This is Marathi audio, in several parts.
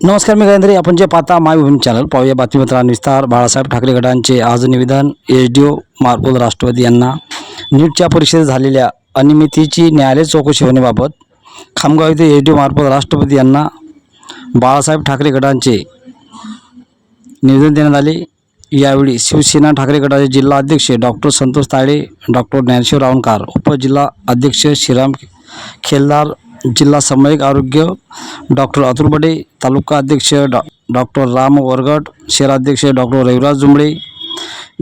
नमस्कार मी गजेंद्र आपण जे पाहता मायभूमी चॅनल पाहूया बातमीपत्रां विस्तार. बाळासाहेब ठाकरे गटांचे आज निवेदन एच डी ओ मार्फत राष्ट्रवादी यांना. नीटच्या परीक्षेत झालेल्या अनियमितीची न्यायालय चौकशी होण्याबाबत खामगाव येथे एच डी ओ मार्फत राष्ट्रपती यांना बाळासाहेब ठाकरे गटांचे निवेदन देण्यात आले. यावेळी शिवसेना ठाकरे गटाचे जिल्हा अध्यक्ष डॉक्टर संतोष ताळे डॉक्टर ज्ञानेश्वर रावणकार उपजिल्हा अध्यक्ष श्रीराम खेलदार जिल्हा सामायिक आरोग्य डॉक्टर अतुरबडे तालुका अध्यक्ष डॉ डॉक्टर राम वरगट शहराध्यक्ष डॉक्टर रविराज जुंबळे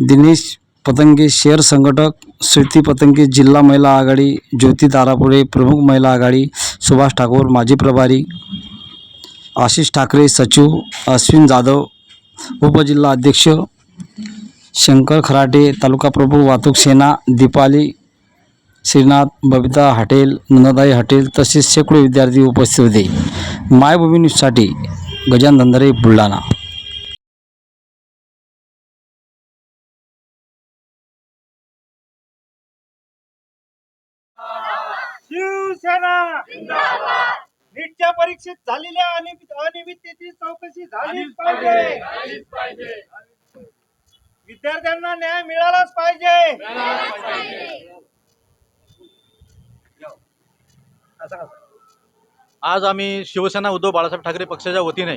दिनेश पतंगे शहर संघटक श्रुती पतंगे जिल्हा महिला आघाडी ज्योती दारापुळे प्रमुख महिला आघाडी सुभाष ठाकूर माजी प्रभारी आशिष ठाकरे सचिव अश्विन जाधव उपजिल्हा अध्यक्ष शंकर खराटे तालुका प्रमुख वाहतूक सेना दीपाली श्रीनाथ बबिता हॉटेल नंदाई हॉटेल तसेच शेकडो विद्यार्थी उपस्थित होते. मायभूमी न्यूजसाठी गजान धंदरे बुलढाणा. शिवसेना! नीटच्या परीक्षेत झालेल्या अनियमित अनियमिततेची चौकशी झालीच पाहिजे. विद्यार्थ्यांना न्याय मिळालाच पाहिजे. आज आम्ही शिवसेना उद्धव बाळासाहेब ठाकरे पक्षाच्या वतीने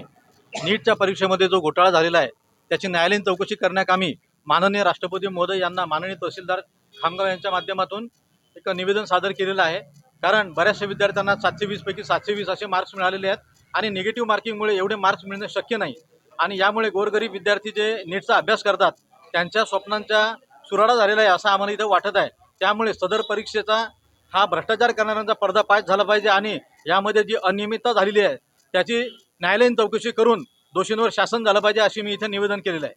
नीटच्या परीक्षेमध्ये जो घोटाळा झालेला आहे त्याची न्यायालयीन चौकशी करण्याकामी माननीय राष्ट्रपती मोदी यांना माननीय तहसीलदार खामगाव यांच्या माध्यमातून एक निवेदन सादर केलेलं आहे. कारण बऱ्याचशा विद्यार्थ्यांना सातशे वीसपैकी सातशे वीस असे मार्क्स मिळालेले आहेत आणि निगेटिव्ह मार्किंगमुळे एवढे मार्क्स मिळणे शक्य नाही. आणि यामुळे गोरगरीब विद्यार्थी जे नीटचा अभ्यास करतात त्यांच्या स्वप्नांच्या सुराडा झालेला आहे असं आम्हाला इथं वाटत आहे. त्यामुळे सदर परीक्षेचा हा भ्रष्टाचार करणाऱ्यांचा पर्दापाश झाला पाहिजे आणि यामध्ये जी अनियमितता झालेली आहे त्याची न्यायालयीन चौकशी करून दोषींवर शासन झालं पाहिजे अशी मी इथे निवेदन केलेलं आहे.